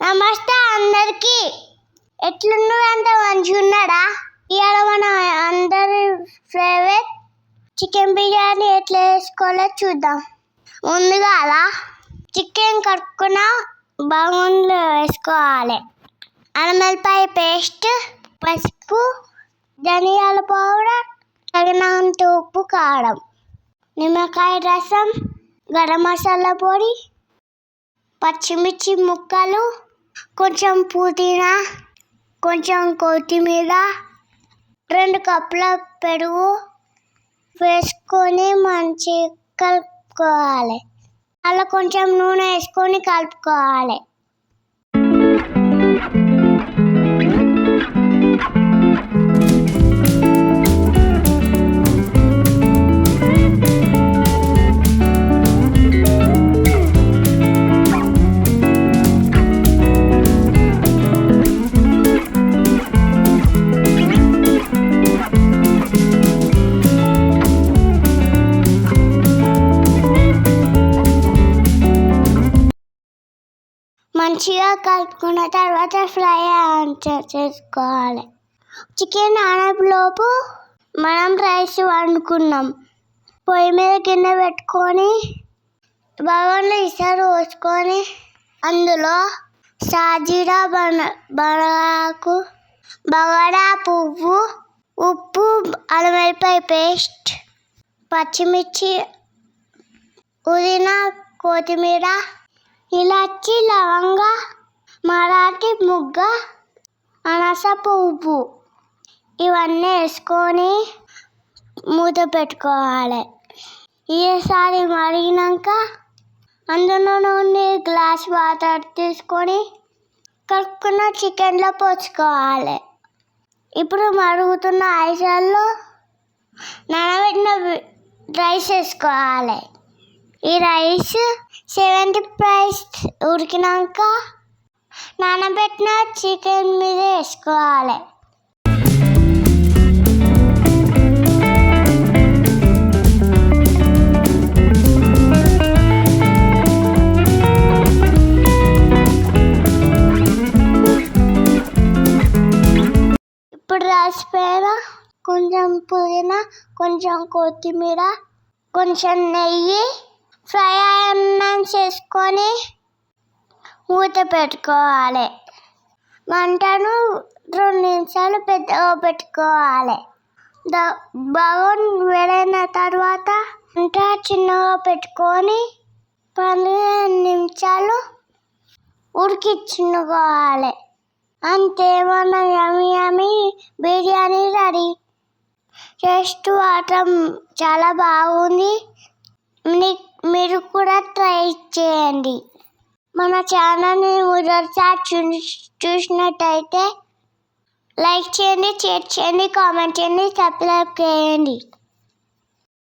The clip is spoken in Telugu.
నమస్తే అందరికి. ఎట్లున్నారు అంత మంచిగా ఉన్నాడా ఇవాళ మన అందరి ఫేవరెట్ చికెన్ బిర్యానీ ఎట్లా వేసుకోవాలో చూద్దాం. ముందుగా అలా చికెన్ కడుక్కున్న బాగుండ్లు వేసుకోవాలి. అల్లమెల్లిపాయ పేస్ట్ పసుపు ధనియాల పౌడర్ తగినంత ఉప్పు కారం నిమ్మకాయ రసం గరం మసాలా పొడి పచ్చిమిర్చి ముక్కలు కొంచెం పుదీనా కొంచెం కొత్తిమీర రెండు కప్పుల పెరుగు వేసుకొని మంచిగా కలుపుకోవాలి. అలా కొంచెం నూనె వేసుకొని కలుపుకోవాలి. మంచిగా కలుపుకున్న తర్వాత ఫ్రై చే- చేసుకోవాలి. చికెన్ ఆనలోపు మనం రైస్ వండుకున్నాం. పొయ్యి మీద కింద పెట్టుకొని బగోన్లో ఇసారు పోసుకొని అందులో సాజీరా బన బనగాకు బగడా పువ్వు ఉప్పు అల్లం పేస్ట్ పచ్చిమిర్చి పుదీనా కొత్తిమీర ఇలాచి లవంగ మరాఠీ ముగ్గ అనస పువ్వు. ఇవన్నీ వేసుకొని మూత పెట్టుకోవాలి. ఈసారి మరిగినాక అందులో నుండి గ్లాస్ వాటర్ తీసుకొని కలుపుకున్న చికెన్లో పోసుకోవాలి. ఇప్పుడు మరుగుతున్న ఐసాల్లో నానబెట్టిన రైస్ వేసుకోవాలి. ఈ రైస్ సెవెంటీ ప్రైస్ ఉడికినాక నానబెట్టిన చికెన్ మీద వేసుకోవాలి. ఇప్పుడు రైస్ కొంచెం పుదీనా కొంచెం కొత్తిమీర కొంచెం నెయ్యి ఫ్రై అన్నం చేసుకొని మూత పెట్టుకోవాలి. మంటను రెండు నిమిషాలు పెద్దగా పెట్టుకోవాలి. ద బగోన్ వేడైన తర్వాత మంట చిన్నగా పెట్టుకొని పన్నెండు నిమిషాలు ఉడికిచ్చుకోవాలి అంతే మన yummy yummy biryani ready. Taste మాత్రం చాలా బాగుంది. మీ- మీరు కూడా ట్రై చేయండి. మన ఛానల్ని మొదటిసారి చూ చూసినట్టయితే లైక్ చేయండి షేర్ చేయండి కామెంట్ చేయండి సబ్స్క్రైబ్ చేయండి.